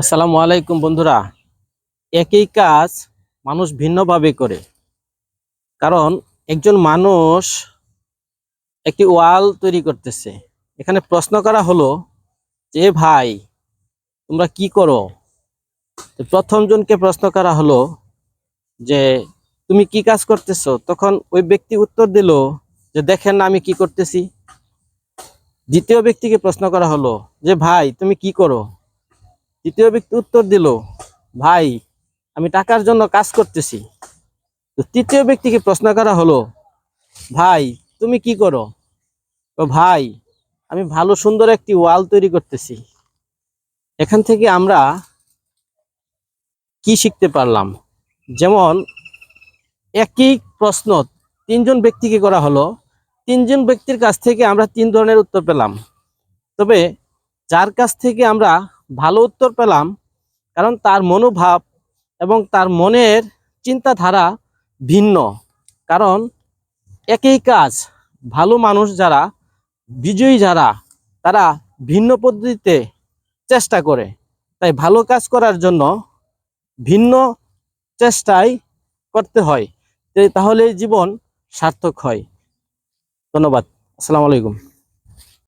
আসসালামু আলাইকুম বন্ধুরা। একই কাজ মানুষ ভিন্নভাবে করে। কারণ একজন মানুষ একটি ওয়াল তৈরি করতেছে। এখানে প্রশ্ন করা হলো যে, ভাই, তোমরা কি করো? তো প্রথম জনকে প্রশ্ন করা হলো যে, তুমি কি কাজ করতেছো? তখন ওই ব্যক্তি উত্তর দিল যে, দেখেন না, আমি কি করতেছি। দ্বিতীয় ব্যক্তিকে প্রশ্ন করা হলো যে, ভাই, তুমি কি করো? তৃতীয় ব্যক্তি উত্তর দিল, ভাই, আমি টাকার জন্য কাজ করতেছি। তো তৃতীয় ব্যক্তিকে প্রশ্ন করা হলো, ভাই, তুমি কি করো? ও ভাই, আমি ভালো সুন্দর একটি ওয়াল তৈরি করতেছি। এখান থেকে আমরা কি শিখতে পারলাম? যেমন, একই প্রশ্ন তিনজন ব্যক্তিকে করা হলো। তিনজন ব্যক্তির কাছ থেকে আমরা তিন ধরনের উত্তর পেলাম। তবে যার কাছ থেকে আমরা ভালো উত্তর পেলাম, কারণ তার মনোভাব এবং তার মনের চিন্তাধারা ভিন্ন। কারণ একই কাজ, ভালো মানুষ যারা, বিজয়ী যারা, তারা ভিন্ন পদ্ধতিতে চেষ্টা করে। তাই ভালো কাজ করার জন্য ভিন্ন চেষ্টাই করতে হয়। তাহলে জীবন সার্থক হয়। ধন্যবাদ। আসসালামু আলাইকুম।